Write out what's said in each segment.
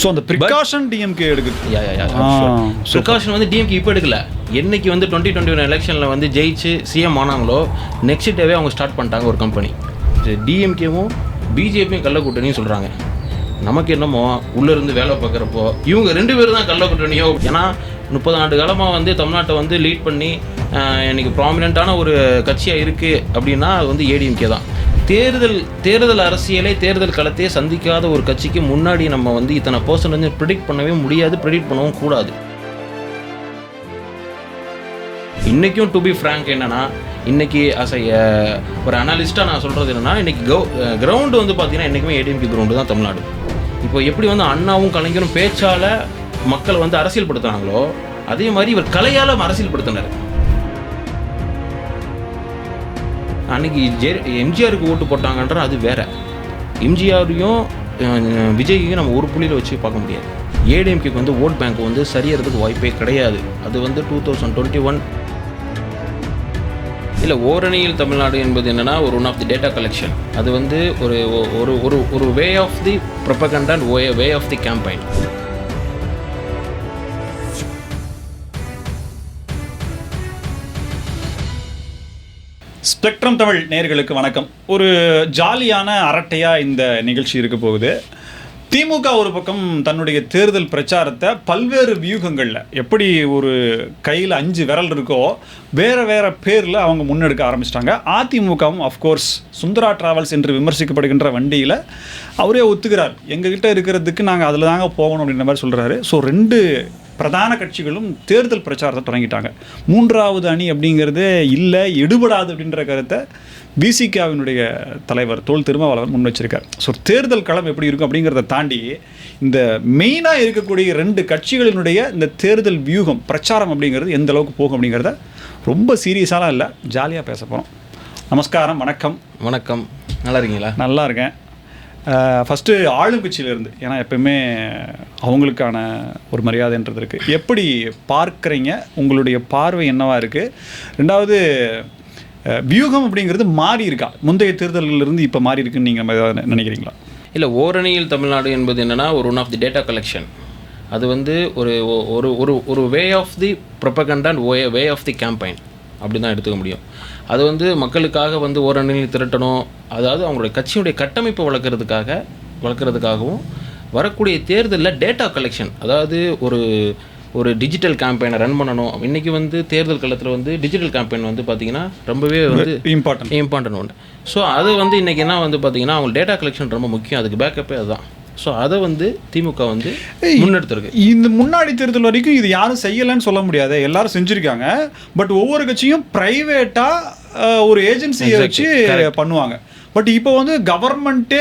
So அந்த precaution DMK எடுக்குது. Precaution வந்து டிஎம்கே இப்போ எடுக்கல. என்னைக்கு வந்து டுவெண்ட்டி டுவெண்ட்டி ஒன் எலெக்ஷனில் வந்து ஜெயிச்சு சிஎம் ஆனாங்களோ நெக்ஸ்ட் டேவே அவங்க ஸ்டார்ட் பண்ணிட்டாங்க ஒரு கம்பெனி டிஎம்கேவும் பிஜேபியும் கள்ள கூட்டணியும் சொல்கிறாங்க நமக்கு என்னமோ உள்ளே இருந்து வேலை பார்க்குறப்போ இவங்க ரெண்டு பேரும் தான் கள்ள கூட்டணியோ ஏன்னா முப்பது ஆண்டு காலமாக வந்து தமிழ்நாட்டை வந்து லீட் பண்ணி ஆஹ், இன்னைக்கு ப்ராமினெண்ட்டான ஒரு கட்சியாக இருக்குது அப்படின்னா அது வந்து ஏடிஎம்கே தான். தேர்தல் தேர்தல் அரசியலை தேர்தல் களத்தையே சந்திக்காத ஒரு கட்சிக்கு முன்னாடி நம்ம வந்து இத்தனை பர்சன்ட் வந்து ப்ரிடிக்ட் பண்ணவே முடியாது ப்ரிடிக்ட் பண்ணவும் கூடாது. இன்றைக்கும் டு பி ஃப்ரேங்க் என்னென்னா இன்றைக்கி அஸ் ஒரு அனாலிஸ்ட்டாக நான் சொல்கிறது என்னன்னா இன்றைக்கி கவு கிரவுண்டு வந்து பார்த்திங்கன்னா என்றைக்குமே ஏடிஎம்கே கிரவுண்டு தான் தமிழ்நாடு. இப்போ எப்படி வந்து அண்ணாவும் கலைஞரும் பேச்சால் மக்கள் வந்து அரசியல்படுத்துனாங்களோ அதே மாதிரி இவர் கலையால் அரசியல்படுத்தினார். அன்னைக்கு ஜெ எம்ஜிஆருக்கு ஓட்டு போட்டாங்கன்ற அது வேற. எம்ஜிஆரையும் அஹ், விஜயையும் நம்ம ஒரு புள்ளியில் வச்சு பார்க்க முடியாது. ஏடிஎம்கேக்கு வந்து ஓட் பேங்க் வந்து சரியறதுக்கு வாய்ப்பே கிடையாது. அது வந்து டூ தௌசண்ட் டுவெண்ட்டி ஒன். இல்லை ஓரணியில் தமிழ்நாடு என்பது என்னென்னா ஒரு one of the data collection அது வந்து ஒரு ஒரு ஒரு ஒரு way of the propaganda and way of the campaign spectrum Tamil நேர்களுக்கு வணக்கம். ஒரு ஜாலியான அரட்டையாக இந்த நிகழ்ச்சி இருக்க போகுது. திமுக ஒரு பக்கம் தன்னுடைய தேர்தல் பிரச்சாரத்தை பல்வேறு வியூகங்களில் எப்படி ஒரு கையில் அஞ்சு விரல் இருக்கோ வேறு வேறு பேரில் அவங்க முன்னெடுக்க ஆரம்பிச்சிட்டாங்க. அதிமுகவும் அஃப்கோர்ஸ் சுந்தரா டிராவல்ஸ் என்று விமர்சிக்கப்படுகின்ற வண்டியில் அவரே ஒத்துக்கிறார். எங்ககிட்ட இருக்கிறதுக்கு நாங்கள் அதில் தாங்க போகணும் அப்படின்ற மாதிரி சொல்கிறாரு ஸோ ரெண்டு பிரதான கட்சிகளும் தேர்தல் பிரச்சாரத்தை தொடங்கிட்டாங்க. மூன்றாவது அணி அப்படிங்கிறது இல்லை எடுபடாது அப்படின்ற கருத்தை பிசிகாவினுடைய தலைவர் தோல் திருமாவளவன் முன் வச்சிருக்கார். ஸோ தேர்தல் களம் எப்படி இருக்கும் அப்படிங்கிறத தாண்டி இந்த மெயினாக இருக்கக்கூடிய ரெண்டு கட்சிகளினுடைய இந்த தேர்தல் வியூகம் பிரச்சாரம் அப்படிங்கிறது எந்த அளவுக்கு போகும் அப்படிங்கிறத ரொம்ப சீரியஸாலாம் இல்லை. ஜாலியாக பேச போகிறோம் நமஸ்காரம் வணக்கம். வணக்கம். நல்லா இருக்கீங்களா? நல்லா இருக்கேன். ஃபஸ்ட்டு ஆளுங்கட்சியிலேருந்து. ஏன்னா எப்பயுமே அவங்களுக்கான ஒரு மரியாதைன்றது இருக்குது எப்படி பார்க்குறீங்க? உங்களுடைய பார்வை என்னவாக இருக்குது ரெண்டாவது வியூகம் அப்படிங்கிறது மாறி இருக்கா? முந்தைய தேர்தலிலிருந்து இப்போ மாறி இருக்குன்னு நீங்கள் நினைக்கிறீங்களா? இல்லை ஓரணியில் தமிழ்நாடு என்பது என்னென்னா ஒரு one of the data collection அது வந்து ஒரு ஒரு ஒரு ஒரு way of the propaganda and way way of the campaign அப்படி தான் எடுத்துக்க முடியும். அது வந்து மக்களுக்காக வந்து ஓரணியில் திரட்டணும். அதாவது அவங்களுடைய கட்சியுடைய கட்டமைப்பை வளர்க்குறதுக்காக வளர்க்குறதுக்காகவும் வரக்கூடிய தேர்தலில் டேட்டா கலெக்ஷன் அதாவது ஒரு ஒரு டிஜிட்டல் கேம்பெயினை ரன் பண்ணணும். இன்றைக்கி வந்து தேர்தல் களத்தில் வந்து டிஜிட்டல் கேம்பெயின் வந்து பார்த்திங்கன்னா ரொம்பவே வந்து இம்பார்ட்டன்ட் இம்பார்ட்டன்ட் ஒன்று ஸோ அது வந்து இன்றைக்கி என்ன வந்து பார்த்தீங்கன்னா அவங்க டேட்டா கலெக்ஷன் ரொம்ப முக்கியம். அதுக்கு பேக்கப்பே அதுதான். ஸோ அதை வந்து திமுக வந்து முன்னெடுத்திருக்கு. இந்த முன்னாடி தேர்தல் வரைக்கும் இது யாரும் செய்யலைன்னு சொல்ல முடியாது. எல்லாரும் செஞ்சுருக்காங்க. பட் ஒவ்வொரு கட்சியும் ப்ரைவேட்டாக ஒரு ஏஜென்சியை வச்சு பண்ணுவாங்க. பட் இப்போ வந்து கவர்மெண்ட்டே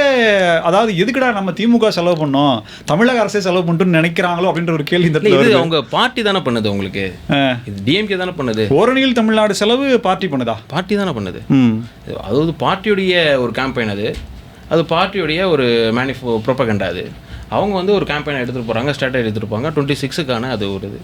அதாவது எதுக்குடா நம்ம திமுக செலவு பண்ணோம்? தமிழக அரசே செலவு பண்ணிட்டு நினைக்கிறாங்களோ அப்படின்ற ஒரு கேள்வி இந்த இது. அவங்க பார்ட்டி தானே பண்ணுது உங்களுக்கு. இது டிஎம்கே தானே பண்ணுது? ஓரணியில் தமிழ்நாடு செலவு பார்ட்டி பண்ணுதா? பார்ட்டி தானே பண்ணுது? அதாவது பார்ட்டியுடைய ஒரு கேம்பெயின் அது. அது பார்ட்டியுடைய ஒரு மேனிஃபோ ப்ரொப்பகண்டா அது. அவங்க வந்து ஒரு கேம்பெயின் எடுத்துகிட்டு போகிறாங்க ஸ்ட்ராட்டஜி எடுத்துகிட்டு போகிறாங்க டுவெண்ட்டி சிக்ஸுக்கான அது ஒரு இது.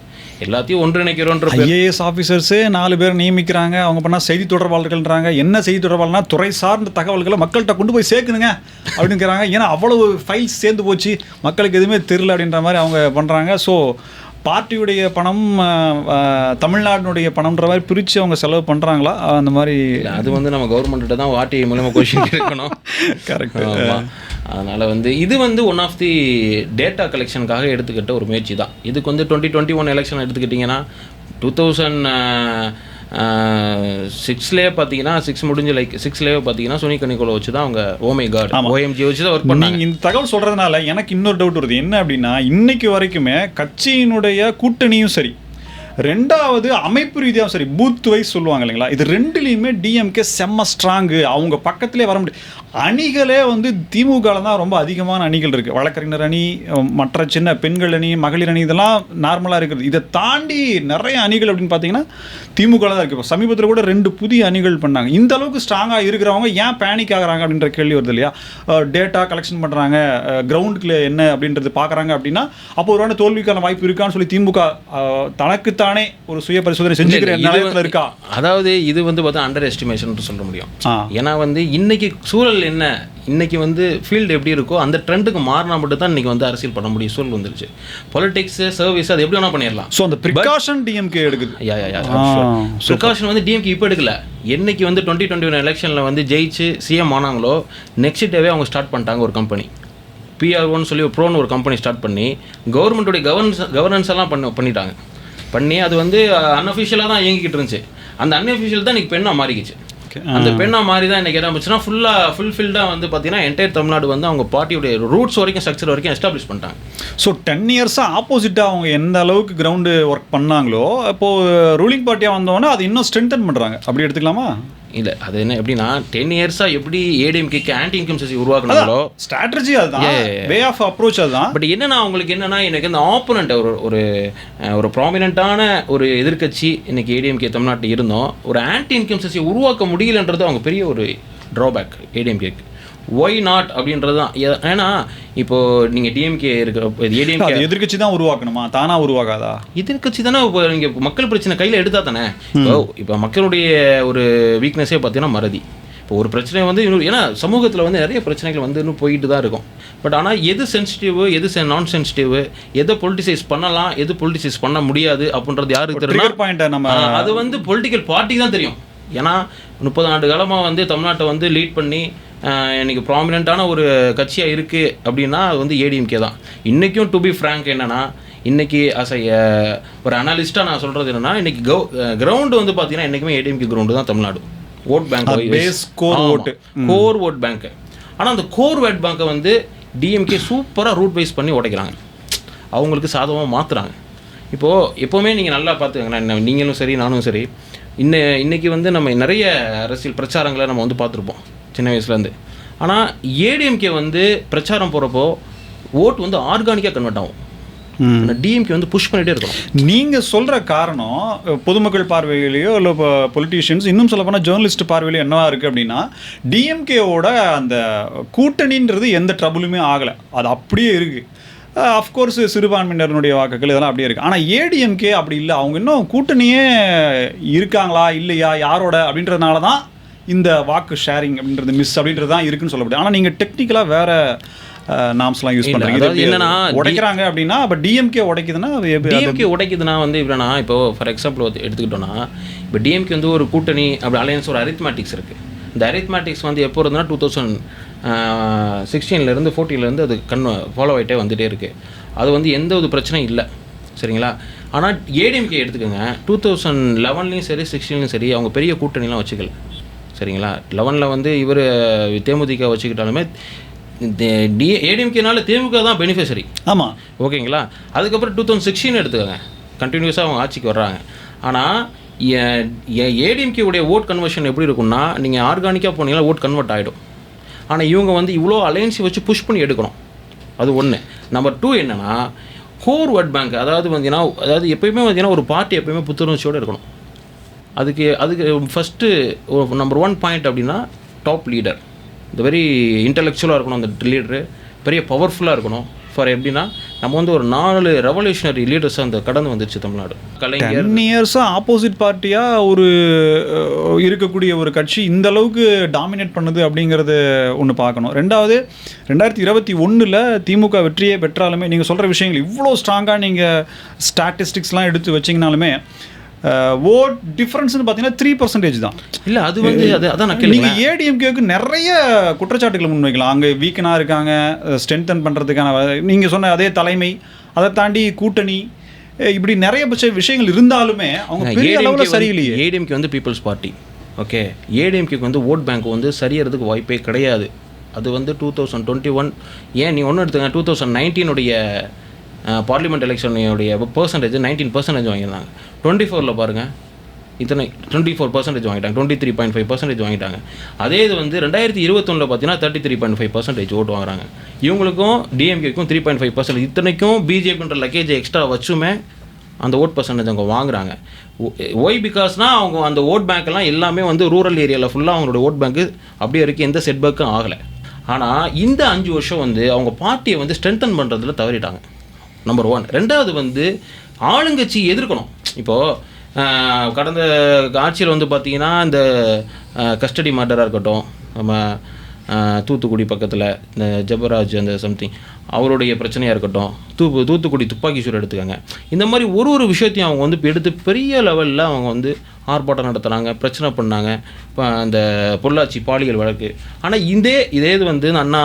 எல்லாத்தையும் ஒன்றிணைக்கிறோன்ற ஐஏஎஸ் ஆஃபீஸர்ஸே நாலு பேர் நியமிக்கிறாங்க. அவங்க பண்ணால் செய்தி தொடர்பாளர்கள்ன்றாங்க. என்ன செய்தி தொடர்பாளர்னா துறை சார்ந்த தகவல்களை மக்கள்கிட்ட கொண்டு போய் சேர்க்கணுங்க அப்படிங்கிறாங்க. ஏன்னா அவ்வளவு ஃபைல்ஸ் சேர்ந்து போச்சு. மக்களுக்கு எதுவுமே தெரில அப்படின்ற மாதிரி அவங்க பண்ணுறாங்க ஸோ பார்ட்டியுடைய பணம் தமிழ்நாட்டினுடைய பணம்ன்ற மாதிரி பிரித்து அவங்க செலவு பண்ணுறாங்களா அந்த மாதிரி அது வந்து நம்ம கவர்மெண்ட்ட தான் ஆர்டிஐ மூலமா கொஷின் கேட்கணும். கரெக்ட் அதனால வந்து இது வந்து ஒன் ஆஃப் தி டேட்டா கலெக்ஷனுக்காக எடுத்துக்கிட்ட ஒரு முயற்சி தான். இதுக்கு வந்து டுவெண்ட்டி டுவெண்ட்டி ஒன் எலெக்ஷன் எடுத்துக்கிட்டிங்கன்னா டூ தௌசண்ட் சிக்ஸ்லேயே பார்த்தீங்கன்னா சிக்ஸ் முடிஞ்சு லைக் சிக்ஸ்லேயே பார்த்தீங்கன்னா சுனி கணிக்கோலை வச்சு தான் அவங்க ஓமை கார்டு ஓஎம்ஜி வச்சு தான் ஒர்க் பண்ணாங்க. இந்த தகவல் சொல்றதுனால எனக்கு இன்னொரு டவுட் வருது. என்ன அப்படின்னா இன்னைக்கு வரைக்குமே கட்சியினுடைய கூட்டணியும் சரி ரெண்டாவது அமைப்பு ரீதியாகவும் சரி பூத் வைஸ் சொல்லுவாங்க இல்லைங்களா? இது ரெண்டுலேயுமே டிஎம்கே செம்ம ஸ்ட்ராங்கு அவங்க பக்கத்திலே வர முடியும் அணிகளே வந்து திமுக தான் ரொம்ப அதிகமான அணிகள் இருக்குது வழக்கறிஞர் அணி மற்ற சின்ன பெண்கள் அணி மகளிர் அணி இதெல்லாம் நார்மலாக இருக்கிறது. இதை தாண்டி நிறைய அணிகள் அப்படின்னு பார்த்தீங்கன்னா திமுக தான் இருக்குது இப்போ சமீபத்தில் கூட ரெண்டு புதிய அணிகள் பண்ணாங்க. இந்த அளவுக்கு ஸ்ட்ராங்காக இருக்கிறவங்க ஏன் பேனிக் ஆகிறாங்க அப்படின்ற கேள்வி வருது இல்லையா? டேட்டா கலெக்ஷன் பண்ணுறாங்க கிரவுண்டுக்குள்ள என்ன அப்படின்றது பார்க்குறாங்க அப்படின்னா அப்போ ஒரு தோல்விக்கான வாய்ப்பு இருக்கான்னு சொல்லி திமுக தனக்கு தன்னைத்தானே ஒரு சுய பரிசோதனை செஞ்சுக்கிற நிலையத்தில் இருக்கா? அதாவது இது வந்து பார்த்தா அண்டர் எஸ்டிமேஷன் சொல்ல முடியும். ஏன்னா வந்து இன்னைக்கு சூழல் என்ன? இன்னைக்கு வந்து ஃபீல்டு எப்படி இருக்கோ அந்த ட்ரெண்டுக்கு மாறினா மட்டும் தான் இன்னைக்கு வந்து அரசியல் பண்ண முடியும். சூழல் வந்துருச்சு. பொலிட்டிக்ஸ் சர்வீஸ் அது எப்படி வேணா பண்ணிடலாம். ஸோ அந்த ப்ரிகாஷன் டிஎம்கே எடுக்குது. ப்ரிகாஷன் வந்து டிஎம்கே இப்போ எடுக்கல. என்னைக்கு வந்து டுவெண்ட்டி டுவெண்ட்டி ஒன் எலெக்ஷனில் வந்து ஜெயிச்சு சிஎம் ஆனாங்களோ நெக்ஸ்ட் டேவே அவங்க ஸ்டார்ட் பண்ணிட்டாங்க ஒரு கம்பெனி பிஆர்ஓன்னு சொல்லி ஒரு ப்ரோன்னு ஒரு கம்பெனி ஸ்டார்ட் பண்ணி கவர்மெண்ட்டுடைய கவர்னன்ஸ் கவர்னன்ஸ் எல்லாம் பண்ண பண்ணிட்டாங்க. பண்ணி அது வந்து அன்அஃபிஷியலாக தான் இயங்கிக்கிட்டு இருந்துச்சு. அந்த அன்அஃபிஷியல் தான் இன்னைக்கு பெண்ணாக மாறிக்கிச்சு. அந்த பெண்ணா மாறி தான் இன்னைக்கு என்ன ஆச்சுன்னா ஃபுல்லாக ஃபுல்ஃபில்டாக வந்து பார்த்தீங்கன்னா என்டையர் தமிழ்நாடு வந்து அவங்க பார்ட்டியுடைய ரூட்ஸ் வரைக்கும் ஸ்ட்ரக்சர் வரைக்கும் எஸ்டாப்ளிஷ் பண்ணிட்டாங்க. ஸோ டென் இயர்ஸாக ஆப்போசிட்டாக அவங்க எந்த அளவுக்கு கிரவுண்டு ஒர்க் பண்ணாங்களோ அப்போது ரூலிங் பார்ட்டியாக வந்தோடனே அது இன்னும் ஸ்ட்ரென்தன் பண்ணுறாங்க அப்படி எடுத்துக்கலாமா? இல்லை அது என்ன எப்படின்னா டென் இயர்ஸாக எப்படி ஏடிஎம்கேக்கு ஆன்டி இன்கம் செசி உருவாக்குனாங்களோ? ஸ்ட்ராட்டஜி அதுதான். வே ஆஃப் அப்ரோச் அதுதான். பட் என்னன்னா அவங்களுக்கு என்னன்னா எனக்கு இந்த ஆப்போனண்ட் ஒரு ஒரு ஒரு ப்ராமினெண்ட்டான ஒரு எதிர்க்கட்சி இன்னைக்கு ஏடிஎம்கே தமிழ்நாட்டில் இருந்தோம். ஒரு ஆன்டி இன்கம் செஸை உருவாக்க முடியலன்றது அவங்க பெரிய ஒரு ட்ராபேக் ஏடிஎம்கேக்கு ஒய் நாட் அப்படின்றது தான் ஏன்னா இப்போ நீங்கள் டிஎம்கே இருக்க ஏடிஎம்கே அது எதிர்க்கட்சி தான் உருவாக்கணுமா? தானா உருவாகாதா? எதிர்க்கட்சி தானே இப்போ இங்கே மக்கள் பிரச்சனை கையில் எடுத்தா தானே? இப்போ இப்போ மக்களுடைய ஒரு வீக்னஸே பார்த்தீங்கன்னா மறதி. இப்போ ஒரு பிரச்சனை வந்து இன்னொரு ஏன்னா சமூகத்தில் வந்து நிறைய பிரச்சனைகள் வந்து இன்னும் போயிட்டு தான் இருக்கும். பட் ஆனால் எது சென்சிட்டிவ் எது நான் சென்சிட்டிவ் எதை பொலிட்டிசைஸ் பண்ணலாம் எது பொலிட்டிசைஸ் பண்ண முடியாது அப்படின்றது யாருக்கு தெரியும்? அது வந்து பொலிட்டிக்கல் பார்ட்டி தான் தெரியும். ஏன்னா முப்பது ஆண்டு காலமாக வந்து தமிழ்நாட்டை வந்து லீட் பண்ணி ஆ, இன்னைக்கு ப்ராமினெண்ட்டான ஒரு கட்சியாக இருக்குது அப்படின்னா அது வந்து ஏடிஎம்கே தான். இன்றைக்கும் டு பி ஃப்ரேங்க் என்னன்னா இன்னைக்கு அஸ் ஒரு அனாலிஸ்ட்டாக நான் சொல்கிறது என்னன்னா இன்னைக்கு கவு கிரவுண்டு வந்து பார்த்தீங்கன்னா என்றைக்குமே ஏடிஎம்கே கிரவுண்டு தான் Tamil Nadu. Vote bank base core vote. Core vote bank ஆனால் அந்த கோர் ஓட் பேங்க்கை வந்து டிஎம்கே சூப்பராக ரூட் வைஸ் பண்ணி உடைக்கிறாங்க. அவங்களுக்கு சாதகமாக மாற்றுறாங்க இப்போது எப்போவுமே நீங்கள் நல்லா பார்த்துக்கங்களேன் நீங்களும் சரி நானும் சரி. இன்ன இன்னைக்கு வந்து நம்ம நிறைய அரசியல் பிரச்சாரங்களை நம்ம வந்து பார்த்துருப்போம் சின்ன வயசுலேருந்து. ஆனால் ஏடிஎம்கே வந்து பிரச்சாரம் போகிறப்போ ஓட்டு வந்து ஆர்கானிக்காக கன்வெர்ட் ஆகும். டிஎம்கே வந்து புஷ் பண்ணிகிட்டே இருக்கணும். நீங்க சொல்ற காரணம் பொதுமக்கள் பார்வையிலேயோ இல்லை பொலிட்டீஷியன்ஸ் இன்னும் சொல்ல போனால் ஜேர்னலிஸ்ட் பார்வையிலையோ என்னவா இருக்கு அப்படின்னா டிஎம்கேவோட அந்த கூட்டணின்றது எந்த ட்ரபுளுமே ஆகலை. அது அப்படியே இருக்கு. அஃப்கோர்ஸ் சிறுபான்மையினருடைய வாக்குகள் இதெல்லாம் அப்படியே இருக்கு. ஆனால் ஏடிஎம்கே அப்படி இல்லை. அவங்க இன்னும் கூட்டணியே இருக்காங்களா இல்லையா யாரோட அப்படின்றதுனால தான் இந்த வாக்கு ஷேரிங் அப்படின்றது மிஸ் அப்படின்றது தான் இருக்குன்னு சொல்ல முடியும் ஆனால் நீங்கள் டெக்னிக்கலாக வேற நாம்ஸ்லாம் யூஸ் பண்ணுறீங்க அதாவது என்னன்னா, உடைக்கிறாங்க அப்படின்னா அப்போ டிஎம்கே உடைக்குதுன்னா அது டிஎம்கே உடைக்குதுன்னா வந்து இப்படின்னா இப்போ ஃபார் எக்ஸாம்பிள் எடுத்துக்கிட்டோம்னா இப்போ டிஎம்கே வந்து ஒரு கூட்டணி அப்படி அலையன்ஸ் ஒரு அரித்மேட்டிக்ஸ் இருக்குது இந்த அரித்மேட்டிக்ஸ் வந்து எப்போ இருந்ததுன்னா டூ தௌசண்ட் சிக்ஸ்டீன்லேருந்து ஃபோர்டீன்லேருந்து அது கண் ஃபாலோ ஆகிட்டே வந்துட்டே இருக்குது அது வந்து எந்த ஒரு பிரச்சனையும் இல்லை. சரிங்களா? ஆனால் ஏடிஎம்கே எடுத்துக்கோங்க. டூ தௌசண்ட் லெவன்லேயும் சரி சிக்ஸ்டீன்லையும் சரி அவங்க பெரிய கூட்டணிலாம் வச்சுக்கல. சரிங்களா? லெவனில் வந்து இவர் தேமுதிக வச்சுக்கிட்டாலுமே டி ஏடிஎம்கேனால தேமுக தான் பெனிஃபிஷரி ஆமா. ஓகேங்களா? அதுக்கப்புறம் டூ தௌசண்ட் சிக்ஸ்டீன் எடுத்துக்கோங்க. கண்டினியூஸாக அவங்க ஆட்சிக்கு வர்றாங்க. ஆனால் ஏடிஎம்கே உடைய ஓட் கன்வர்ஷன் எப்படி இருக்கும்னா நீங்கள் ஆர்கானிக்காக போனீங்கன்னா ஓட் கன்வெர்ட் ஆகிடும் ஆனால் இவங்க வந்து இவ்வளோ அலையன்ஸை வச்சு புஷ் பண்ணி எடுக்கணும். அது ஒன்று நம்பர் டூ என்னன்னா கோர் ஓட் பேங்க் அதாவது பார்த்தீங்கன்னா அதாவது எப்பயுமே பார்த்தீங்கன்னா ஒரு பார்ட்டி எப்பயுமே புத்துணர்ச்சியோடு இருக்கணும். அதுக்கு அதுக்கு ஃபஸ்ட்டு நம்பர் ஒன் பாயிண்ட் அப்படின்னா டாப் லீடர் இந்த வெரி இன்டலெக்சுவலாக இருக்கணும் அந்த லீடரு பெரிய பவர்ஃபுல்லாக இருக்கணும். ஃபார் எப்படின்னா நம்ம வந்து ஒரு நாலு ரெவல்யூஷனரி லீடர்ஸ் அந்த கடந்து வந்துச்சு தமிழ்நாடு. கலைஞர். டென் இயர்ஸாக ஆப்போசிட் பார்ட்டியாக ஒரு இருக்கக்கூடிய ஒரு கட்சி இந்த அளவுக்கு டாமினேட் பண்ணுது அப்படிங்கிறது ஒன்று பார்க்கணும். ரெண்டாவது ரெண்டாயிரத்தி இருபத்தி ஒன்றில் திமுக வெற்றியே பெற்றாலுமே நீங்கள் சொல்கிற விஷயங்கள் இவ்வளோ ஸ்ட்ராங்காக நீங்கள் ஸ்டாட்டிஸ்டிக்ஸ்லாம் எடுத்து வச்சிங்கனாலுமே ஓட் டிஃப்ரென்ஸ்னு பார்த்தீங்கன்னா த்ரீ பர்சன்டேஜ் தான். இல்லை அது வந்து அது அதான் நான் நீங்கள் ஏடிஎம்கேக்கு நிறைய குற்றச்சாட்டுகளை முன்வைக்கலாம் அங்கே வீக்கனாக இருக்காங்க ஸ்ட்ரென்தன் பண்ணுறதுக்கான நீங்கள் சொன்ன அதே தலைமை அதை தாண்டி கூட்டணி இப்படி நிறைய பட்ச விஷயங்கள் இருந்தாலுமே அவங்க பெரிய அளவில் சரியில்லையே. ஏடிஎம்கே வந்து பீப்புள்ஸ் பார்ட்டி ஓகே ஏடிஎம்கேக்கு வந்து ஓட் பேங்க் வந்து சரியறதுக்கு வாய்ப்பே கிடையாது. அது வந்து டூ தௌசண்ட் டுவெண்ட்டி ஒன் ஏன் நீ ஒன்று எடுத்துங்க டூ தௌசண்ட் நைன்டீனுடைய பார்லிமெண்ட் எலெக்ஷனுடைய பர்சன்டேஜ் நைன்டீன் பர்சன்டேஜ் வாங்கியிருந்தாங்க. டுவெண்ட்டி ஃபோரில் பாருங்கள் இத்தனை டுவெண்ட்டி ஃபோர் பர்சன்டேஜ் வாங்கிட்டாங்க. Twenty three point five percentage வாங்கிட்டாங்க. அதே இது வந்து ரெண்டாயிரத்தி இருபத்தொன்னில் பார்த்தீங்கன்னா thirty three point five percentage ஓட்டு வாங்குறாங்க. இவங்களுக்கும் டிஎம்கேக்கும் த்ரீ பாயிண்ட் ஃபைவ் பர்சன்டேஜ் இத்தனைக்கும் பிஜேபின்ற லக்கேஜ் எக்ஸ்ட்ரா வச்சுமே அந்த ஓட் பர்சன்டேஜ் அவங்க வாங்குறாங்க. ஒய் பிகாஸ்னால் அவங்க அந்த ஓட் பேங்க்லாம் எல்லாமே வந்து ரூரல் ஏரியாவில் ஃபுல்லாக அவங்களோட ஓட் பேங்க்கு அப்படியே இருக்குது எந்த செட்பேக்கும் ஆகலை. ஆனால் இந்த அஞ்சு வருஷம் வந்து அவங்க பார்ட்டியை வந்து ஸ்ட்ரென்தன் பண்ணுறதுல தவறிட்டாங்க. நம்பர் ஒன் ரெண்டாவது வந்து ஆளுங்கட்சி எதிர்க்கணும். இப்போது கடந்த ஆட்சியில் வந்து பார்த்திங்கன்னா இந்த கஸ்டடி மர்டராக இருக்கட்டும் நம்ம தூத்துக்குடி பக்கத்தில் இந்த ஜபராஜ் அந்த சம்திங் அவருடைய பிரச்சனையாக இருக்கட்டும் தூப்பு தூத்துக்குடி துப்பாக்கி சூடு எடுத்துக்கோங்க. இந்த மாதிரி ஒரு ஒரு விஷயத்தையும் அவங்க வந்து எடுத்து பெரிய லெவலில் அவங்க வந்து ஆர்ப்பாட்டம் நடத்துனாங்க பிரச்சனை பண்ணாங்க. இப்போ அந்த பொள்ளாச்சி பாலியல் வழக்கு. ஆனால் இதே இதே இது வந்து அண்ணா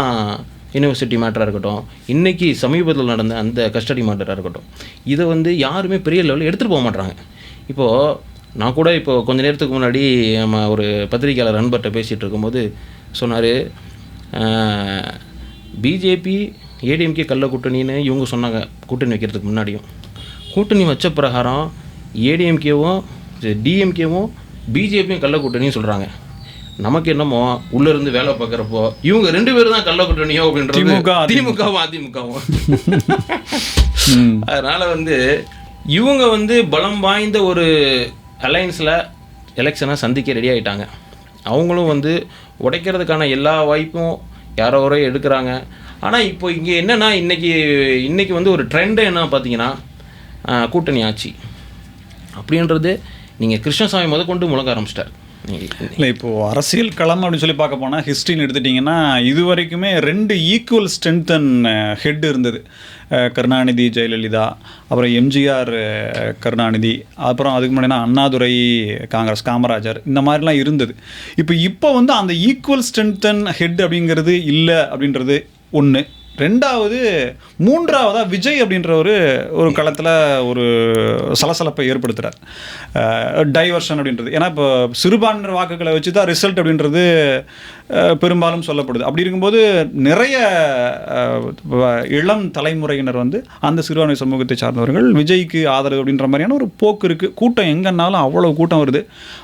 யூனிவர்சிட்டி மேட்டராக இருக்கட்டும். இன்றைக்கி சமீபத்தில் நடந்த அந்த கஸ்டடி மேட்டராக இருக்கட்டும். இதை வந்து யாருமே பெரிய லெவலில் எடுத்துகிட்டு போக மாட்றாங்க. இப்போது நான் கூட இப்போ கொஞ்ச நேரத்துக்கு முன்னாடி நம்ம ஒரு பத்திரிக்கையாளர் நண்பர்கிட்ட பேசிகிட்டு இருக்கும்போது சொன்னார் பிஜேபி ஏடிஎம்கே கள்ள கூட்டணின்னு இவங்க சொன்னாங்க கூட்டணி வைக்கிறதுக்கு முன்னாடியும். கூட்டணி வச்ச பிரகாரம் ஏடிஎம்கேவும் டிஎம்கேவும் பிஜேபியும் கள்ள கூட்டணின்னு சொல்கிறாங்க நமக்கு என்னமோ உள்ள இருந்து வேலை பார்க்குறப்போ இவங்க ரெண்டு பேரும் தான் கள்ள கூட்டணியோ அப்படின்றது. திமுகவும் அதிமுகவும் அதனால வந்து இவங்க வந்து பலம் வாய்ந்த ஒரு அலையன்ஸில் எலெக்ஷனை சந்திக்க ரெடி ஆயிட்டாங்க. அவங்களும் வந்து உடைக்கிறதுக்கான எல்லா வாய்ப்பும் யாரோ யாரோ எடுக்கிறாங்க. ஆனால் இப்போ இங்கே என்னன்னா இன்னைக்கு இன்னைக்கு வந்து ஒரு ட்ரெண்டு என்ன பார்த்தீங்கன்னா கூட்டணி ஆட்சி. அப்படின்றது நீங்கள் கிருஷ்ணசாமி முத கொண்டு முழங்க ஆரம்பிச்சிட்டார். இல்லை இப்போது அரசியல் களம் அப்படின்னு சொல்லி பார்க்க போனால் ஹிஸ்ட்ரின்னு எடுத்துட்டிங்கன்னா இது வரைக்குமே ரெண்டு ஈக்குவல் ஸ்ட்ரென்த் அண்ட் ஹெட் இருந்தது. கருணாநிதி ஜெயலலிதா அப்புறம் எம்ஜிஆர் கருணாநிதி அப்புறம் அதுக்கு முன்னாடினா அண்ணாதுரை காங்கிரஸ் காமராஜர் இந்த மாதிரிலாம் இருந்தது. இப்போ இப்போ வந்து அந்த ஈக்குவல் ஸ்ட்ரென்த் அண்ட் ஹெட் அப்படிங்கிறது இல்லை அப்படின்றது ஒன்று ரெண்டாவது மூன்றாவதா விஜய் அப்படின்ற ஒரு ஒரு களத்தில் ஒரு சலசலப்பை ஏற்படுத்துகிறார் டைவர்ஷன் அப்படின்றது. ஏன்னா இப்போ சிறுபான்மையினர் வாக்குகளை வச்சு தான் ரிசல்ட் அப்படின்றது பெரும்பாலும் சொல்லப்படுது. அப்படி இருக்கும்போது நிறைய இளம் தலைமுறையினர் வந்து அந்த சிறுபான்மை சமூகத்தை சார்ந்தவர்கள் விஜய்க்கு ஆதரவு அப்படின்ற மாதிரியான ஒரு போக்கு இருக்குது கூட்டம் எங்கன்னாலும் அவ்வளோ கூட்டம் வருது.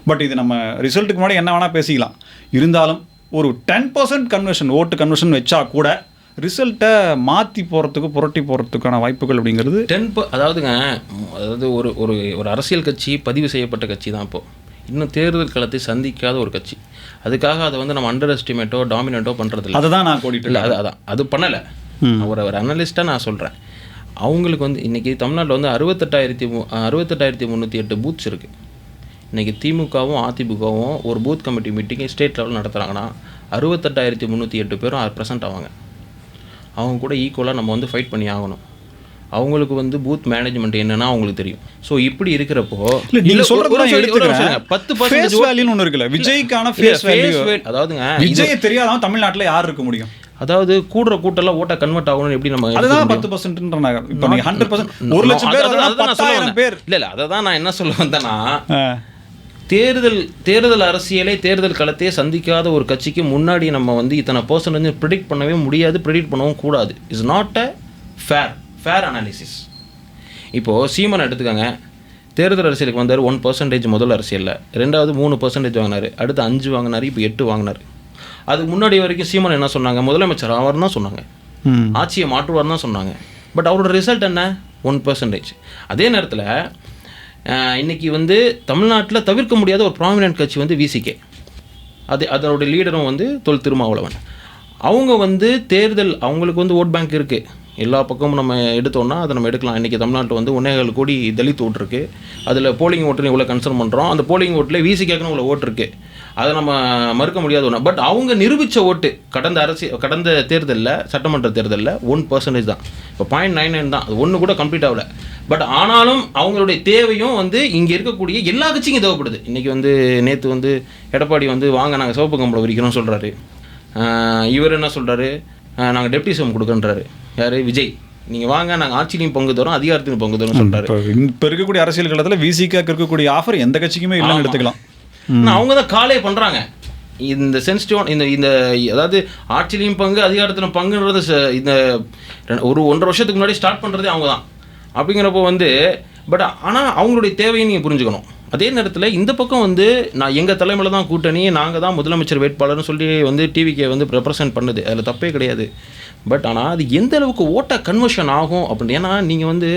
பட் இது நம்ம ரிசல்ட்டுக்கு முன்னாடி என்ன வேணால் பேசிக்கலாம். இருந்தாலும் ஒரு டென் பர்சன்ட் கன்வர்ஷன் ஓட்டு கன்வர்ஷன் வச்சா கூட ரிசல்ட்டை மாற்றி போகிறதுக்கு புரட்டி போகிறதுக்கான வாய்ப்புகள் அப்படிங்கிறது டென் அதாவதுங்க அதாவது ஒரு ஒரு ஒரு அரசியல் கட்சி பதிவு செய்யப்பட்ட கட்சி தான் இப்போது இன்னும் தேர்தல் களத்தை சந்திக்காத ஒரு கட்சி. அதுக்காக அதை வந்து நம்ம அண்டர் எஸ்டிமேட்டோ டாமினேட்டோ பண்ணுறதில்ல அதை தான் நான் கோடிட்டு இல்லை அது அதான். அது பண்ணலை. ஒரு ஒரு அனலிஸ்ட்டாக நான் சொல்கிறேன் அவங்களுக்கு வந்து இன்றைக்கி தமிழ்நாட்டில் வந்து அறுபத்தெட்டாயிரத்தி மு அறுபத்தெட்டாயிரத்தி முந்நூற்றி எட்டு பூத்ஸ் இருக்குது இன்றைக்கி திமுகவும் அதிமுகவும் ஒரு பூத் கமிட்டி மீட்டிங்கை ஸ்டேட் லெவல் நடத்துகிறாங்கன்னா அறுபத்தெட்டாயிரத்தி முந்நூற்றி எட்டு பேரும் ப்ரெசென்ட் ஆவாங்க. அவங்க கூட ஈக்குவலாக நம்ம வந்து ஃபைட் பண்ணி ஆகணும் அவங்களுக்கு வந்து பூத் மேனேஜ்மெண்ட் என்னன்னா அவங்களுக்கு தெரியும் ஸோ இப்படி இருக்கிறப்போ நீங்க சொல்றது. பத்து ஃபேஸ் பர்சன்டேஜ் வேல்யூன்னு ஒன்று இருக்குல்ல விஜய்க்கான ஃபேஸ் வேல்யூ அதாவதுங்க விஜயை தெரியாதவன் தமிழ்நாட்டுல யார் இருக்க முடியும் அதாவது கூடுற கூட்டெல்லாம் ஓட்ட கன்வெர்ட் ஆகணும்னு எப்படி நம்ம அதுதான்? பத்து பர்சன்ட் இப்போ நீங்க ஹண்ட்ரட் பர்சன்ட் ஒரு லட்சம் பேர் அதான் நான் சொல்ல. பேர் இல்ல இல்ல அதை தான் நான் என்ன சொல்ல வந்தேன்னா. தேர்தல் தேர்தல் அரசியலை தேர்தல் களத்தையே சந்திக்காத ஒரு கட்சிக்கு முன்னாடி நம்ம வந்து இத்தனை பர்சன்ட் வந்து ப்ரிடிக்ட் பண்ணவே முடியாது ப்ரிடிக்ட் பண்ணவும் கூடாது. Is not a fair fair analysis இப்போது சீமன் எடுத்துக்கோங்க. தேர்தல் அரசியலுக்கு வந்தார் ஒன் பர்சன்டேஜ் முதல் அரசியலில். ரெண்டாவது மூணு பர்சன்டேஜ் வாங்கினார் அடுத்து அஞ்சு வாங்கினார் இப்போ எட்டு வாங்கினார். அதுக்கு முன்னாடி வரைக்கும் சீமன் என்ன சொன்னாங்க? முதலமைச்சர் அவர் தான் சொன்னாங்க. ஆட்சியை மாற்றுவார் தான் சொன்னாங்க. பட் அவரோட ரிசல்ட் என்ன? ஒன் பர்சன்டேஜ் அதே நேரத்தில் இன்னைக்கு வந்து தமிழ்நாட்டில் தவிர்க்க முடியாத ஒரு ப்ராமினென்ட் கட்சி வந்து விசிகே அது அதனுடைய லீடரும் வந்து தொல் திருமாவளவன். அவங்க வந்து தேர்தல் அவங்களுக்கு வந்து ஓட் பேங்க் இருக்குது எல்லா பக்கமும் நம்ம எடுத்தோம்னா அதை நம்ம எடுக்கலாம். இன்றைக்கி தமிழ்நாட்டில் வந்து ஒன்னேகால் கோடி தலித் ஓட்டு அதில் போலிங் ஓட்டுன்னு இவ்வளோ கன்சர்ன் பண்ணுறோம் அந்த போலிங் ஓட்டில் விசிகேக்குன்னு இவ்வளோ ஓட்டு இருக்கு. அதை நம்ம மறுக்க முடியாத ஒன்று பட் அவங்க நிரூபித்த ஓட்டு கடந்த அரசியல் கடந்த தேர்தலில் சட்டமன்ற தேர்தலில் ஒன் பர்சன்டேஜ் தான். இப்போ பாயிண்ட் நைன் நைன் தான். அது ஒன்று கூட கம்ப்ளீட் ஆகல. பட் ஆனாலும் அவங்களுடைய தேவையும் வந்து இங்கே இருக்கக்கூடிய எல்லா கட்சிக்கும் தேவைப்படுது. இன்றைக்கி வந்து நேற்று வந்து எடப்பாடி வந்து வாங்க நாங்கள் சிவப்பு கம்பளம் விரிக்கிறோம்னு சொல்கிறாரு இவர் என்ன சொல்கிறாரு நாங்கள் டெப்டி சிஎம் கொடுக்குன்றாரு. யார்? விஜய். நீங்கள் வாங்க நாங்கள் ஆட்சியிலையும் பங்கு தரோம் அதிகாரத்திலையும் பங்கு தரோம்னு சொல்கிறாரு இப்போ இருக்கக்கூடிய அரசியல் களத்தில் விசிகாக்கு இருக்கக்கூடிய ஆஃபர் எந்த கட்சிக்குமே இல்லைன்னு எடுத்துக்கலாம். ஆனால் அவங்க தான் காலே பண்ணுறாங்க இந்த சென்சிட்டிவ் இந்த இந்த அதாவது ஆட்சியிலையும் பங்கு அதிகாரத்திலும் பங்குன்றது இந்த ஒரு ஒன்றரை வருஷத்துக்கு முன்னாடி ஸ்டார்ட் பண்ணுறதே அவங்க தான் அப்படிங்கிறப்போ வந்து பட் ஆனால் அவங்களுடைய தேவையை நீங்கள் புரிஞ்சுக்கணும். அதே நேரத்தில் இந்த பக்கம் வந்து நான் எங்கள் தலைமையில் தான் கூட்டணி நாங்கள் தான் முதலமைச்சர் வேட்பாளர்னு சொல்லி வந்து டிவிக்கே வந்து ரெப்ரசன்ட் பண்ணுது. அதில் தப்பே கிடையாது. பட் ஆனால் அது எந்த அளவுக்கு ஓட்ட கன்வர்ஷன் ஆகும் அப்படின்னு ஏன்னா நீங்கள் வந்து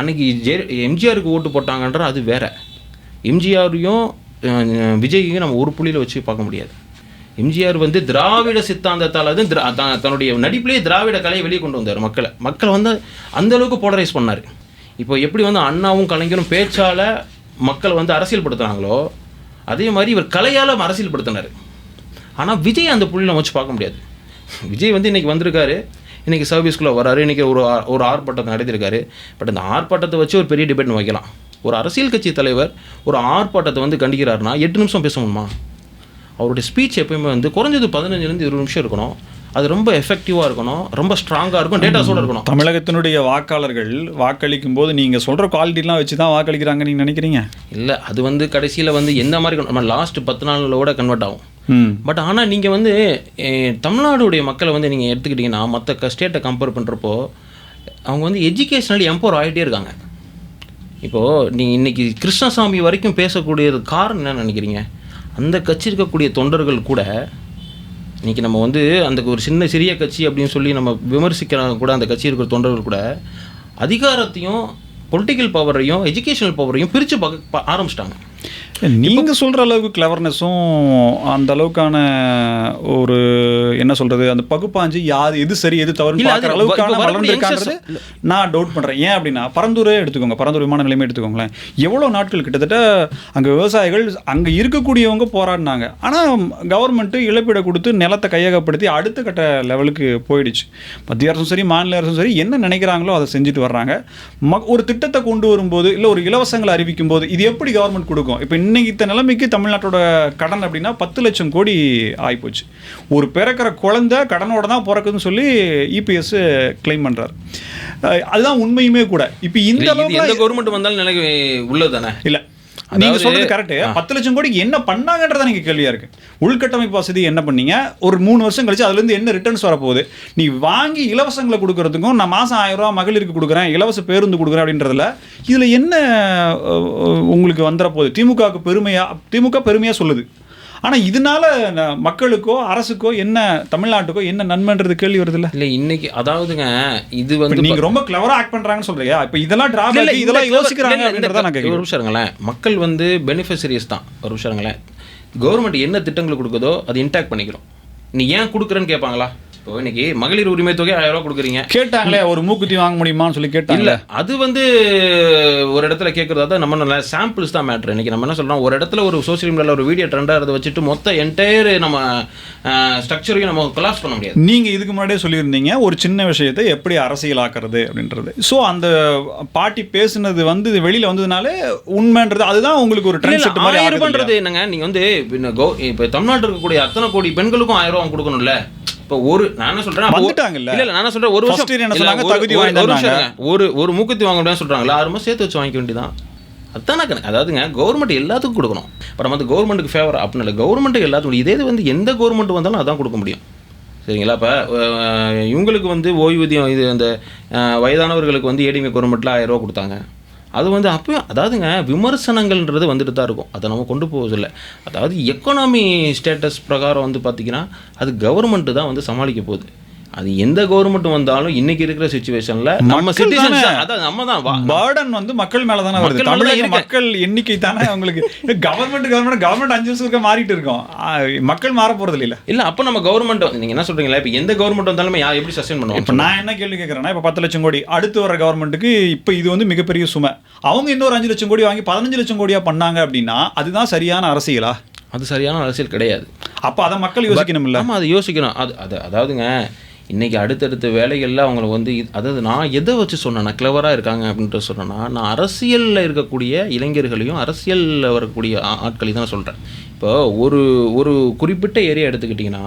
அன்னைக்கு ஜெ எம்ஜிஆருக்கு ஓட்டு போட்டாங்கன்ற அது வேற. எம்ஜிஆரையும் விஜய்க்கு நம்ம ஒரு புள்ளியில் வச்சு பார்க்க முடியாது. எம்ஜிஆர் வந்து திராவிட சித்தாந்தத்தால் வந்து திரா த- தன்னுடைய நடிப்பிலேயே திராவிட கலையை வெளியே கொண்டு வந்தார் மக்களை. மக்களை வந்து அந்தளவுக்கு போலரைஸ் பண்ணார். இப்போ எப்படி வந்து அண்ணாவும் கலைஞரும் பேச்சால் மக்கள் வந்து அரசியல்படுத்துனாங்களோ அதே மாதிரி இவர் கலையால் அரசியல்படுத்தினார். ஆனால் விஜய் அந்த புள்ளியில் வச்சு பார்க்க முடியாது. விஜய் வந்து இன்னைக்கு வந்திருக்காரு. இன்றைக்கி சர்வீஸ்குள்ளே வராரு. இன்றைக்கி ஒரு ஆ- ஒரு ஆர்ப்பாட்டத்தை நடத்திருக்காரு பட் அந்த ஆர்ப்பாட்டத்தை வச்சு ஒரு பெரிய டிபேட் வைக்கலாம். ஒரு அரசியல் கட்சி தலைவர் ஒரு ஆர்ப்பாட்டத்தை வந்து கண்டிக்கிறாருன்னா எட்டு நிமிஷம் பேச முடியுமா? அவருடைய ஸ்பீச் எப்பயுமே வந்து குறைஞ்சது பதினஞ்சுலேருந்து இருபது நிமிஷம் இருக்கணும். அது ரொம்ப எஃபெக்டிவாக இருக்கணும். ரொம்ப ஸ்ட்ராங்காக இருக்கும் டேட்டாஸோட இருக்கணும். தமிழகத்தினுடைய வாக்காளர்கள் வாக்களிக்கும் போது நீங்க சொல்ற குவாலிட்டிலாம் வச்சு தான் வாக்களிக்கிறாங்க நீங்க நினைக்கிறீங்க? இல்லை அது வந்து கடைசியில் வந்து எந்த மாதிரி நம்ம லாஸ்ட் பத்து நாளில் கன்வெர்ட் ஆகும். பட் ஆனால் நீங்கள் வந்து தமிழ்நாடுடைய மக்களை வந்து நீங்கள் எடுத்துக்கிட்டிங்கன்னா மற்ற ஸ்டேட்டை கம்பேர் பண்ணுறப்போ அவங்க வந்து எஜுகேஷ்னலி எம்பவர் ஆகிட்டே இருக்காங்க. இப்போது நீங்கள் இன்றைக்கி கிருஷ்ணசாமி வரைக்கும் பேசக்கூடியது காரணம் என்ன நினைக்கிறீங்க? அந்த கட்சி இருக்கக்கூடிய தொண்டர்கள் கூட இன்றைக்கி நம்ம வந்து அந்த ஒரு சின்ன சிறிய கட்சி அப்படின்னு சொல்லி நம்ம விமர்சிக்கிறாங்க கூட அந்த கட்சி இருக்கிற தொண்டர்கள் கூட அதிகாரத்தையும் பொலிட்டிக்கல் பவரையும் எஜுகேஷனல் பவரையும் பிரித்து பார்க்க ஆரம்பிச்சிட்டாங்க. நீங்க சொல்ற அளவுக்கு கிளவர்னஸும் அந்த அளவுக்கான ஒரு என்ன சொல்றது அந்த பகுப்பாஞ்சு யாது எது சரி எது இல்ல, பார்க்குற அளவுக்கான வளர்ந்துருக்கான்றது நான் டவுட் பண்றேன். ஏன் அப்படின்னா பரந்தூரே எடுத்துக்கோங்க பரந்தூர் விமான நிலையமே எடுத்துக்கோங்களேன். எவ்வளவு நாட்கள் கிட்டத்தட்ட அங்க விவசாயிகள் அங்க இருக்கக்கூடியவங்க போராடினாங்க. ஆனா கவர்மெண்ட் இழப்பீடை கொடுத்து நிலத்தை கையகப்படுத்தி அடுத்த கட்ட லெவலுக்கு போயிடுச்சு. மத்திய அரசும் சரி மாநில அரசும் சரி என்ன நினைக்கிறாங்களோ அதை செஞ்சுட்டு வர்றாங்க. ம ஒரு திட்டத்தை கொண்டு வரும்போது இல்லை ஒரு இலவசங்களை அறிவிக்கும் போது இது எப்படி கவர்மெண்ட் கொடுக்கும்? இப்போ இன்னைக்கு இந்த நிலைமைக்கு தமிழ்நாட்டோட கடன் அப்படின்னா பத்து லட்சம் கோடி ஆகிப்போச்சு ஒரு பிறக்கிற குழந்தை கடனோட தான் பிறக்குதுன்னு சொல்லி இபிஎஸ் கிளைம் பண்றாரு. அஹ் அதுதான் உண்மையுமே கூட. இப்போ இந்த அளவுக்கு கவர்மெண்ட் வந்தாலும் எனக்கு உள்ளது தானே இல்ல நீங்க சொல்றது கரெக்ட் பத்து லட்சம் கோடிக்கு என்ன பண்ணாங்கன்றத நீங்க கேள்வியா இருக்கு. உள்கட்டமைப்பு வசதி என்ன பண்ணீங்க? ஒரு மூணு வருஷம் கழிச்சு அதுல இருந்து என்ன ரிட்டர்ன்ஸ் வரப்போகுது? நீ வாங்கி இலவசங்களை கொடுக்கறதுக்கும் நான் மாசம் ஆயிரம் ரூபாய் மகளிருக்கு கொடுக்குறேன் இலவச பேருந்து கொடுக்குறேன் அப்படின்றதுல இதுல என்ன உங்களுக்கு வந்துட போகுது? திமுகவுக்கு பெருமையா திமுக பெருமையா சொல்லுது. ஆனா இதனால மக்களுக்கோ அரசுக்கோ என்ன தமிழ்நாட்டுக்கோ என்ன நன்மைன்றது கேள்வி வருது இல்ல இல்ல இன்னைக்கு அதாவதுங்க இது வந்து நீங்க ரொம்ப கிளவரா ஆக்ட் பண்றாங்கன்னு சொல்றீங்க. இப்ப இதெல்லாம் டிராபேக் இதெல்லாம் யோசிக்கிறாங்க அப்படின்றத நான் ஒரு நிமிஷம் இருங்களேன். மக்கள் வந்து பெனிஃபிஷரிஸ் தான். ஒரு நிமிஷம் இருங்களேன். கவர்மெண்ட் என்ன திட்டங்கள் கொடுக்குதோ அது இன்டாக்ட் பண்ணிக்கிறோம். நீ ஏன் கொடுக்குறேன்னு கேட்பாங்களா? இப்போ இன்னைக்கு மகளிர் உரிமை தொகை ஆயிரம் ரூபாய் கொடுக்குறீங்க. கேட்டாங்களே ஒரு மூக்குத்தி வாங்க முடியுமான்னு சொல்லி கேட்டாங்க. இல்ல அது வந்து ஒரு இடத்துல கேட்கறதா தான் நம்ம நல்ல சாம்பிள்ஸ் தான் மேட்ரு இன்னைக்கு நம்ம என்ன சொல்றோம் ஒரு இடத்துல ஒரு சோஷியல் மீடியாவில் ஒரு வீடியோ ட்ரெண்டாக இருந்த வச்சுட்டு மொத்த என்டையர் நம்ம ஸ்ட்ரக்சரையும் நம்ம கொலாப்ஸ் பண்ண முடியாது. நீங்க இதுக்கு முன்னாடியே சொல்லியிருந்தீங்க ஒரு சின்ன விஷயத்தை எப்படி அரசியலாக்குறது அப்படின்றது. ஸோ அந்த பாட்டி பேசுனது வந்து வெளியில வந்ததுனாலே உண்மைன்றது அதுதான் உங்களுக்கு ஒரு ட்ரெண்ட் செட் மாதிரி ஆயிரம் ரூபான்றது என்னங்க நீங்க வந்து இப்போ தமிழ்நாட்டில் இருக்கக்கூடிய அத்தனை கோடி பெண்களுக்கும் ஆயிரம் ரூபாய் கொடுக்கணும்ல. இப்போ ஒரு நான் என்ன சொல்றேன் வந்துட்டாங்கல்ல. இல்ல இல்ல நான் சொல்றேன் ஒரு வருஷம். என்ன சொன்னாங்க? ஒரு- தகுதி ஒரு- ஒரு மூக்குத்தி வாங்க முடியாது சொல்றாங்களா ஆறு மாதம் சேர்த்து வச்சு வாங்கிக்க வேண்டியதான் அதானே கணக்கு. அதாவதுங்க கவர்மெண்ட் எல்லாத்துக்கும் கொடுக்கணும். இப்போ நம்ம வந்து கவர்மெண்ட்டுக்கு ஃபேவர் அப்படின்னு இல்லை. கவர்மெண்ட்டுக்கு எல்லாத்துக்கும் இதே இது வந்து எந்த கவர்மெண்ட் வந்தாலும் அதான் கொடுக்க முடியும். சரிங்களா? இப்போ இவங்களுக்கு வந்து ஓய்வூதியம் இது அந்த வயதானவர்களுக்கு வந்து ஏடிஎம் கவர்மெண்ட்டில் ஆயிரம் ரூபா கொடுத்தாங்க. அது வந்து அப்போ அதாவதுங்க விமர்சனங்கள்ன்றது வந்துட்டு தான் இருக்கும். அதை நம்ம கொண்டு போவதில்லை. அதாவது எக்கனாமி ஸ்டேட்டஸ் பிரகாரம் வந்து பார்த்திங்கன்னா அது கவர்மெண்ட்டு தான் வந்து சமாளிக்க போகுது. அது எந்த கவர்மெண்ட் வந்தாலும் இன்னைக்கு இருக்கிற சுச்சுவேஷனில் நம்ம சிட்டிசன்ஸ் தானே. அதான் நம்ம தான். பேர்டன் வந்து மக்கள் மேல தானே வருது. தமிழக. மக்கள் எண்ணிக்கை தானே அவங்களுக்கு. கவர்மெண்ட் கவர்மெண்ட் கவர்மெண்ட் அஞ்சு வருஷம் இருக்க மாறிட்டு இருக்கோம். மக்கள் மாற போறது இல்ல. இல்லை அப்போ நம்ம கவர்மெண்ட் நீங்கள் என்ன சொல்கிறீங்களா இப்போ எந்த கவர்மெண்ட் வந்தாலுமே யா எப்படி சஸ்டெயின் இப்போ பண்ணுவோம் நான் என்ன கேள்வி கேட்குறேன்னா இப்போ பத்து லட்சம் கோடி அடுத்து வர கவர்மெண்ட்டுக்கு இப்போ இது வந்து மிகப்பெரிய சுமை. அவங்க இன்னொரு அஞ்சு லட்சம் கோடி வாங்கி பதினஞ்சு லட்சம் கோடியா பண்ணாங்க அப்படின்னா அதுதான் சரியான அரசியலா? அது சரியான அரசியல் கிடையாது. அப்போ அதை மக்கள் யோசிக்கணும் இல்ல ஆமாம் அது யோசிக்கணும். அது அது அதாவதுங்க இன்றைக்கி அடுத்தடுத்த வேலைகளில் அவங்களுக்கு வந்து அதாவது நான் எதை வச்சு சொன்னேன்னா கிளவராக இருக்காங்க அப்படின்ட்டு சொன்னேன்னா நான் அரசியலில் இருக்கக்கூடிய இளைஞர்களையும் அரசியலில் வரக்கூடிய ஆட்களையும் தான் சொல்கிறேன் இப்போ ஒரு ஒரு குறிப்பிட்ட ஏரியா எடுத்துக்கிட்டிங்கன்னா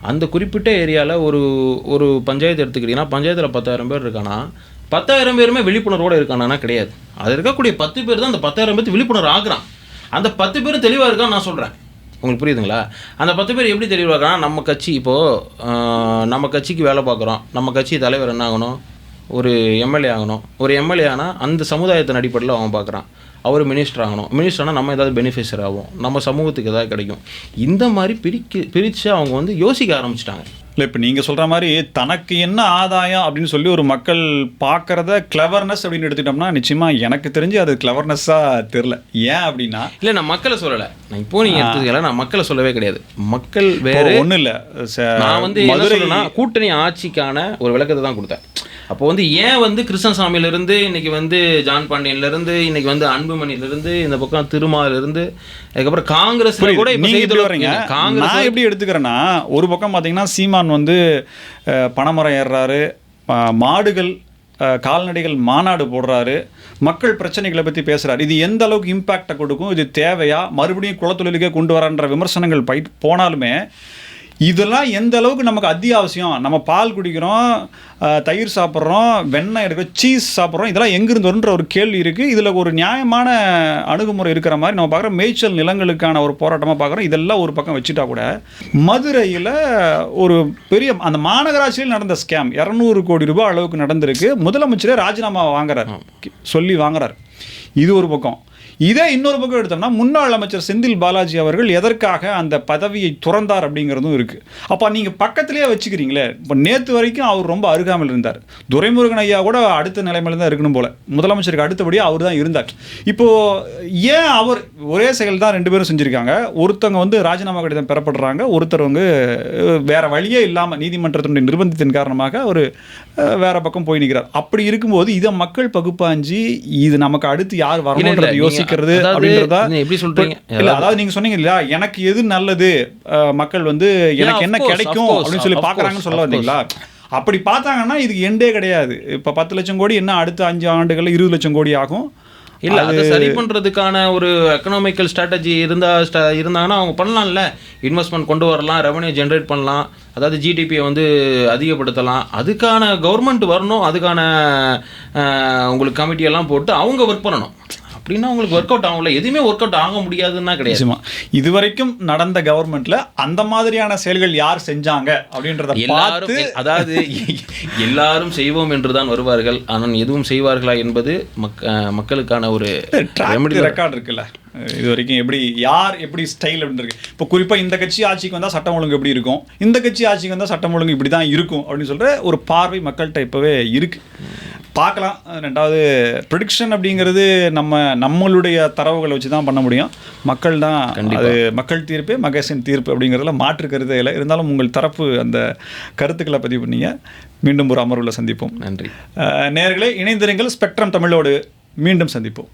அந்த குறிப்பிட்ட ஏரியாவில் ஒரு ஒரு பஞ்சாயத்து எடுத்துக்கிட்டிங்கன்னா பஞ்சாயத்தில் பத்தாயிரம் பேர் இருக்கானா பத்தாயிரம் பேருமே விழிப்புணர்வோடு இருக்கானா கிடையாது. அது இருக்கக்கூடிய பத்து பேர் தான் அந்த பத்தாயிரம் பேர்த்து விழிப்புணர்வு ஆகுறான். அந்த பத்து பேரும் தெளிவாக இருக்கான்னு நான் சொல்கிறேன் உங்களுக்கு புரியுதுங்களா? அந்த பத்து பேர் எப்படி தெளிவாக்குறான் நம்ம கட்சி இப்போது நம்ம கட்சிக்கு வேலை பார்க்குறோம். நம்ம கட்சி தலைவர் என்ன ஆகணும்? ஒரு எம்எல்ஏ ஆகணும். ஒரு எம்எல்ஏ ஆனால் அந்த சமுதாயத்தின் அடிப்படையில் அவன் பார்க்குறான். அவர் மினிஸ்டர் ஆகணும். மினிஸ்டர் ஆனால் நம்ம ஏதாவது பெனிஃபிஷர் ஆகும் நம்ம சமூகத்துக்கு ஏதாவது கிடைக்கும். இந்த மாதிரி பிரிக்க பிரித்து அவங்க வந்து யோசிக்க ஆரம்பிச்சிட்டாங்க. இல்லை இப்போ நீங்கள் சொல்கிற மாதிரி தனக்கு என்ன ஆதாயம் அப்படின்னு சொல்லி ஒரு மக்கள் பார்க்குறத கிளவர்னஸ் அப்படின்னு எடுத்துக்கிட்டோம்னா நிச்சயமாக எனக்கு தெரிஞ்சு அது கிளவர்னஸாக தெரில ஏன் அப்படின்னா இல்லை நான் மக்களை சொல்லலை. நான் இப்போ நீங்கள் எடுத்துக்கல நான் மக்களை சொல்லவே கிடையாது. மக்கள் வேறு. ஒன்றும் இல்லை நான் வந்து என்ன மதுரை சொல்றேன்னா கூட்டணி ஆட்சிக்கான ஒரு விளக்கத்தை தான் கொடுத்தேன். அப்போ வந்து ஏன் வந்து கிருஷ்ணசாமியில இருந்து இன்னைக்கு வந்து ஜான் பாண்டியன்ல இருந்து இன்னைக்கு வந்து அன்புமணில இருந்து இந்த பக்கம் திருமால இருந்து அதுக்கப்புறம் காங்கிரஸ்ல கூட இப்போ காங்கிரஸ் எப்படி எடுத்துக்கிறேன்னா ஒரு பக்கம் பார்த்தீங்கன்னா சீமான் வந்து அஹ், பனைமரம் ஏறுறாரு. மாடுகள் கால்நடைகள் மாநாடு போடுறாரு. மக்கள் பிரச்சனைகளை பற்றி பேசுகிறார் இது எந்த அளவுக்கு இம்பேக்டை கொடுக்கும்? இது தேவையா? மறுபடியும் குலத்தொழிலுக்கே கொண்டு வரான்ற விமர்சனங்கள் பை போனாலுமே இதெல்லாம் எந்த அளவுக்கு நமக்கு அத்தியாவசியம்? நம்ம பால் குடிக்கிறோம் தயிர் சாப்பிட்றோம் வெண்ணெய் எடுக்கிறோம் சீஸ் சாப்பிட்றோம் இதெல்லாம் எங்கிருந்து வருன்ற ஒரு கேள்வி இருக்குது இதில் ஒரு நியாயமான அணுகுமுறை இருக்கிற மாதிரி நம்ம பார்க்குறோம். மேய்ச்சல் நிலங்களுக்கான ஒரு போராட்டமாக பார்க்குறோம். இதெல்லாம் ஒரு பக்கம் வச்சுட்டா கூட மதுரையில் ஒரு பெரிய அந்த மாநகராட்சியில் நடந்த ஸ்கேம் இரநூறு கோடி ரூபாய் அளவுக்கு நடந்திருக்கு. முதலமைச்சரே ராஜினாமா வாங்குறாரு. சொல்லி வாங்குறாரு. இது ஒரு பக்கம். இதே இன்னொரு பக்கம் எடுத்தோம்னா முன்னாள் அமைச்சர் செந்தில் பாலாஜி அவர்கள் எதற்காக அந்த பதவியை துறந்தார் அப்படிங்கிறதும் இருக்கு. அப்போ நீங்க பக்கத்துலேயே வச்சுக்கிறீங்களே இப்போ நேற்று வரைக்கும் அவர் ரொம்ப அருகாமல் இருந்தார். துரைமுருகன் ஐயா கூட அடுத்த நிலைமையில தான் இருக்கணும் போல. முதலமைச்சருக்கு அடுத்தபடியாக அவர் தான் இருந்தார். இப்போ ஏன் அவர் ஒரே செயல் தான் ரெண்டு பேரும் செஞ்சுருக்காங்க? ஒருத்தவங்க வந்து ராஜினாமா கடிதம் பெறப்படுறாங்க ஒருத்தர் வந்து வேறு வேற வழியே இல்லாமல் நீதிமன்றத்தினுடைய நிர்பந்தத்தின் காரணமாக அவர் வேறு வேற பக்கம் போய் நிற்கிறார் அப்படி இருக்கும்போது இதை மக்கள் பகுப்பாஞ்சி இது நமக்கு அடுத்து யார் இல்ல, யோசி யோசிக்கிறது அப்படின்றதா? எப்படி சொல்றீங்க? இல்ல அதாவது நீங்க சொன்னீங்க இல்லையா? எனக்கு எது நல்லது? மக்கள் வந்து எனக்கு என்ன கிடைக்கும் அப்படின்னு சொல்லி course, சொல்ல வந்தீங்களா? அப்படி பார்த்தாங்கன்னா இதுக்கு எண்டே கிடையாது. இப்போ பத்து லட்சம் கோடி என்ன அடுத்த அஞ்சு ஆண்டுகள்ல இருபது லட்சம் கோடி ஆகும்? இல்ல அதை சரி பண்றதுக்கான ஒரு எக்கனாமிக்கல் ஸ்ட்ராட்டஜி இருந்தா ஸ்ட- இருந்தாங்கன்னா அவங்க பண்ணலாம்ல. இன்வெஸ்ட்மெண்ட் கொண்டு வரலாம் ரெவன்யூ ஜென்ரேட் பண்ணலாம். அதாவது ஜிடிபியை வந்து அதிகப்படுத்தலாம். அதுக்கான கவர்மெண்ட் வரணும். அதுக்கான உங்களுக்கு கமிட்டி எல்லாம் போட்டு அவங்க ஒர்க் பண்ணணும். அப்படின்னா உங்களுக்கு ஒர்க் அவுட் ஆகும்ல. எதுவுமே ஒர்க் அவுட் ஆக முடியாதுன்னா கிடையாது. நிச்சயமா. இதுவரைக்கும் நடந்த கவர்மெண்ட்ல அந்த மாதிரியான செயல்கள் யார் செஞ்சாங்க அப்படின்றத எல்லாரும் அதாவது எல்லாரும் செய்வோம் என்றுதான் வருவார்கள். ஆனால் எதுவும் செய்வார்களா என்பது மக் அஹ், மக்களுக்கான ஒரு. ரெக்கார்ட் இருக்குல்ல. இது வரைக்கும் எப்படி யார் எப்படி ஸ்டைல் அப்படின்னு இருக்கு இப்போ குறிப்பா இந்த கட்சி ஆட்சிக்கு வந்தா சட்டம் ஒழுங்கு எப்படி இருக்கும்? இந்த கட்சி ஆட்சிக்கு வந்தா சட்டம் ஒழுங்கு இப்படி தான் இருக்கும் அப்படின்னு சொல்ற ஒரு பார்வை மக்கள்கிட்ட இப்பவே இருக்கு. பார்க்கலாம். ரெண்டாவது ப்ரிடிக்ஷன் அப்படிங்கிறது நம்ம நம்மளுடைய தரவுகளை வச்சு தான் பண்ண முடியும். மக்கள் தான் அது மக்கள் தீர்ப்பே மகேசன் தீர்ப்பு அப்படிங்கிறதுல மாற்று கருதே இல்லை. இருந்தாலும் உங்கள் தரப்பு அந்த கருத்துக்களை பதிவு பண்ணீங்க. மீண்டும் ஒரு அமர்வில் சந்திப்போம். நன்றி. அஹ் நேயர்களே இணைந்திருங்கள். ஸ்பெக்ட்ரம் தமிழோடு மீண்டும் சந்திப்போம்.